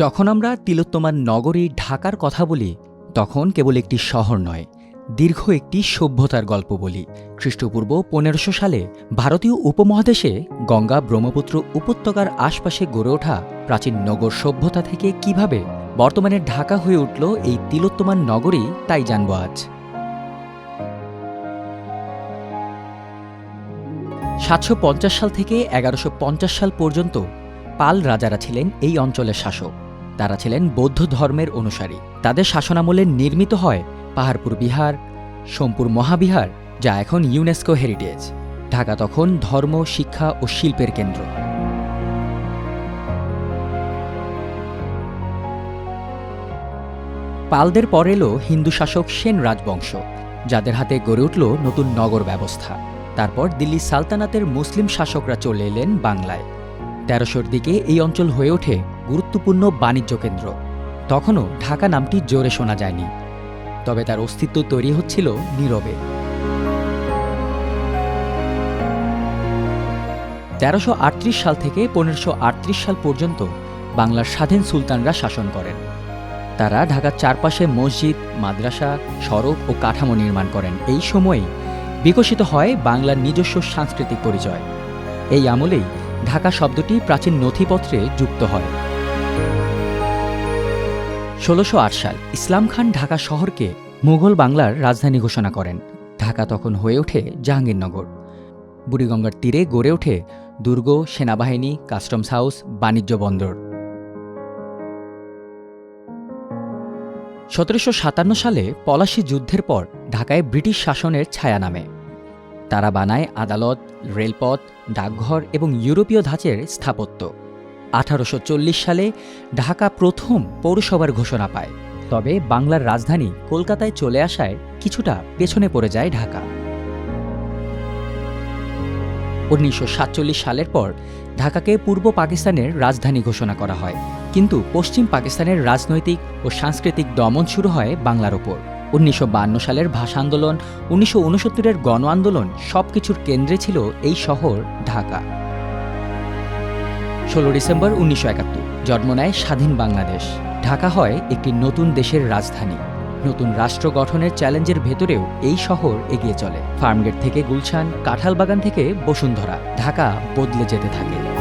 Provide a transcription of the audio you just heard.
যখন আমরা তিলোত্তমার নগরী ঢাকার কথা বলি, তখন কেবল একটি শহর নয়, দীর্ঘ একটি সভ্যতার গল্প বলি। খ্রিস্টপূর্ব পনেরোশো সালে ভারতীয় উপমহাদেশে গঙ্গা ব্রহ্মপুত্র উপত্যকার আশপাশে গড়ে ওঠা প্রাচীন নগর সভ্যতা থেকে কীভাবে বর্তমানে ঢাকা হয়ে উঠল এই তিলোত্তমান নগরী, তাই জানব আজ। সাতশো পঞ্চাশ সাল থেকে এগারোশো সাল পর্যন্ত পাল রাজারা ছিলেন এই অঞ্চলের শাসক। তারা ছিলেন বৌদ্ধ ধর্মের অনুসারী। তাদের শাসনামলে নির্মিত হয় পাহাড়পুর বিহার, সোমপুর মহাবিহার, যা এখন ইউনেস্কো হেরিটেজ। ঢাকা তখন ধর্ম, শিক্ষা ও শিল্পের কেন্দ্র। পালদের পর এলো হিন্দু শাসক সেন রাজবংশ, যাদের হাতে গড়ে উঠল নতুন নগর ব্যবস্থা। তারপর দিল্লি সালতানাতের মুসলিম শাসকরা চলে এলেন বাংলায়। তেরোশোর দিকে এই অঞ্চল হয়ে ওঠে গুরুত্বপূর্ণ বাণিজ্য কেন্দ্র। তখনও ঢাকা নামটি জোরে শোনা যায়নি। তবে তার অস্তিত্ব তৈরি হচ্ছিল নীরবে। তেরোশো সাল থেকে পনেরোশো সাল পর্যন্ত বাংলার স্বাধীন সুলতানরা শাসন করেন। তারা ঢাকার চারপাশে মসজিদ, মাদ্রাসা, সড়ক ও কাঠামো নির্মাণ করেন। এই সময়েই বিকশিত হয় বাংলার নিজস্ব সাংস্কৃতিক পরিচয়। এই আমলেই ঢাকা শব্দটি প্রাচীন নথিপত্রে যুক্ত হয়। ষোলোশো সাল ইসলাম খান ঢাকা শহরকে মুঘল বাংলার রাজধানী ঘোষণা করেন। ঢাকা তখন হয়ে ওঠে জাহাঙ্গীরনগর। বুড়িগঙ্গার তীরে গড়ে ওঠে দুর্গ, সেনাবাহিনী, কাস্টমস হাউস, বাণিজ্য বন্দর। সতেরোশো সাতান্ন সালে পলাশী যুদ্ধের পর ঢাকায় ব্রিটিশ শাসনের ছায়া নামে। তারা বানায় আদালত, রেলপথ, ডাকঘর এবং ইউরোপীয় ধাঁচের স্থাপত্য। আঠারোশো চল্লিশ সালে ঢাকা প্রথম পৌরসভার ঘোষণা পায়। তবে বাংলার রাজধানী কলকাতায় চলে আসায় কিছুটা পেছনে পড়ে যায় ঢাকা। উনিশশো সাতচল্লিশ সালের পর ঢাকাকে পূর্ব পাকিস্তানের রাজধানী ঘোষণা করা হয়। কিন্তু পশ্চিম পাকিস্তানের রাজনৈতিক ও সাংস্কৃতিক দমন শুরু হয় বাংলার ওপর। উনিশশো সালের ভাষা আন্দোলন, উনিশশো গণ আন্দোলন সবকিছুর কেন্দ্রে ছিল এই শহর ঢাকা। ষোলো ডিসেম্বর উনিশশো একাত্তর। জন্ম নেয় স্বাধীন বাংলাদেশ। ঢাকা হয় একটি নতুন দেশের রাজধানী। নতুন রাষ্ট্র গঠনের চ্যালেঞ্জের ভেতরেও এই শহর এগিয়ে চলে। ফার্মগেট থেকে গুলশান, কাঁঠালবাগান থেকে বসুন্ধরা। ঢাকা বদলে যেতে থাকে।